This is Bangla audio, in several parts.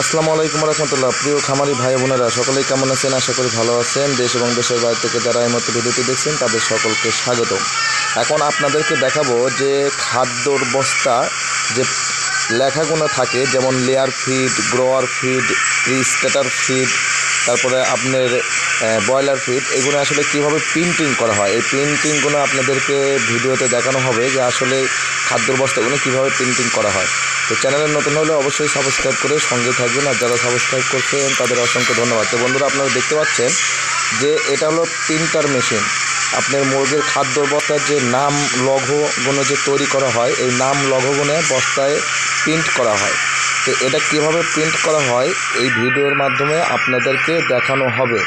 আসসালামু আলাইকুম রহমতুল্লাহ। প্রিয় খামারি ভাই বোনেরা, সকলেই কেমন আছেন? আশা করি ভালো আছেন। দেশ এবং দেশের বাইরে থেকে যারা এই মতো ভিডিওটি দেখছেন, তাদের সকলকে স্বাগত এখন আপনাদেরকে দেখাবো যে খাদ্যর বস্তা, যে লেখাগুলো থাকে, যেমন layer feed grower feed starter feed তারপরে আপনার ব্রয়লার ফিড এগুলো আসলে কীভাবে প্রিন্টিং করা হয়? এই প্রিন্টিংগুলো আপনাদেরকে ভিডিওতে দেখানো হবে যে আসলে খাদ্য বস্তাগুলো কীভাবে প্রিন্টিং করা হয়। তো চ্যানেলের নতুন হলে অবশ্যই সাবস্ক্রাইব করে সঙ্গে থাকবেন। আর যারা সাবস্ক্রাইব করছেন, তাদের অসংখ্য ধন্যবাদ। তো বন্ধুরা, আপনারা দেখতে পাচ্ছেন যে এটা হলো প্রিন্টার মেশিন আপনার মুরগির খাদ্য বস্তার যে নাম লঘুগুলো যে তৈরি করা হয়, এই নাম লঘুগুনে বস্তায় প্রিন্ট করা হয়। তো এটা কীভাবে প্রিন্ট করা হয়, এই ভিডিওর মাধ্যমে আপনাদেরকে দেখানো হবে।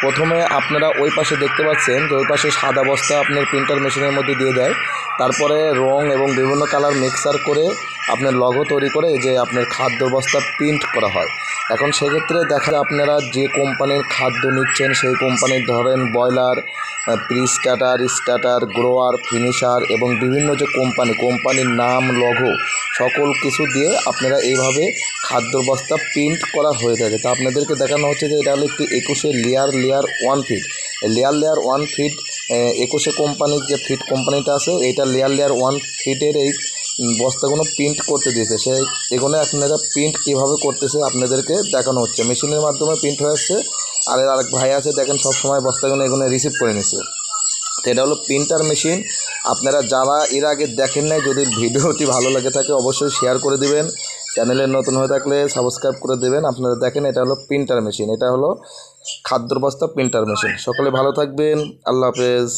প্রথমে আপনারা ওই পাশে দেখতে পাচ্ছেন যে ওই পাশে সাদা বস্তা আপনার প্রিন্টার মেশিনের মধ্যে দিয়ে দেয়। তারপরে রং এবং বিভিন্ন কালার মিক্সার করে আপনার লগো তৈরি করে যে আপনার খাদ্য বস্তা প্রিন্ট করা হয়। এখন সেক্ষেত্রে দেখা আপনারা যে কোম্পানির খাদ্য নিচ্ছেন, সেই কোম্পানির ধরেন broiler pre starter starter, grower, finisher এবং বিভিন্ন যে কোম্পানি, কোম্পানির নাম লগো সকল কিছু দিয়ে আপনারা এইভাবে খাদ্য বস্তা প্রিন্ট করা হয়ে থাকে। তা আপনাদেরকে দেখানো হচ্ছে যে এটা হলো একটি একুশে layer layer one feed layer layer one feed একুশে কোম্পানির যে ফিট কোম্পানিটা আছে, এটা লেয়ার লেয়ার ওয়ান ফিটের এই বস্তাগুলো প্রিন্ট করতে দিয়েছে। সে এগুলো আপনারা প্রিন্ট কীভাবে করতেছে আপনাদেরকে দেখানো হচ্ছে। মেশিনের মাধ্যমে প্রিন্ট হয়ে আসছে। আর আরেক ভাই আছে, দেখেন সব সময় বস্তাগুলো এগুলো রিসিভ করে নিছে। তো এটা হলো প্রিন্টার মেশিন আপনারা যারা এর আগে দেখেন নাই, যদি ভিডিওটি ভালো লাগে থাকে, অবশ্যই শেয়ার করে দিবেন। চ্যানেলে নতুন হয়ে থাকলে সাবস্ক্রাইব করে দেবেন। আপনারা দেখেন, এটা হলো প্রিন্টার মেশিন এটা হলো খাদ্যর বস্তা প্রিন্টার মেশিন সকলে ভালো থাকবেন। আল্লাহ হাফেজ।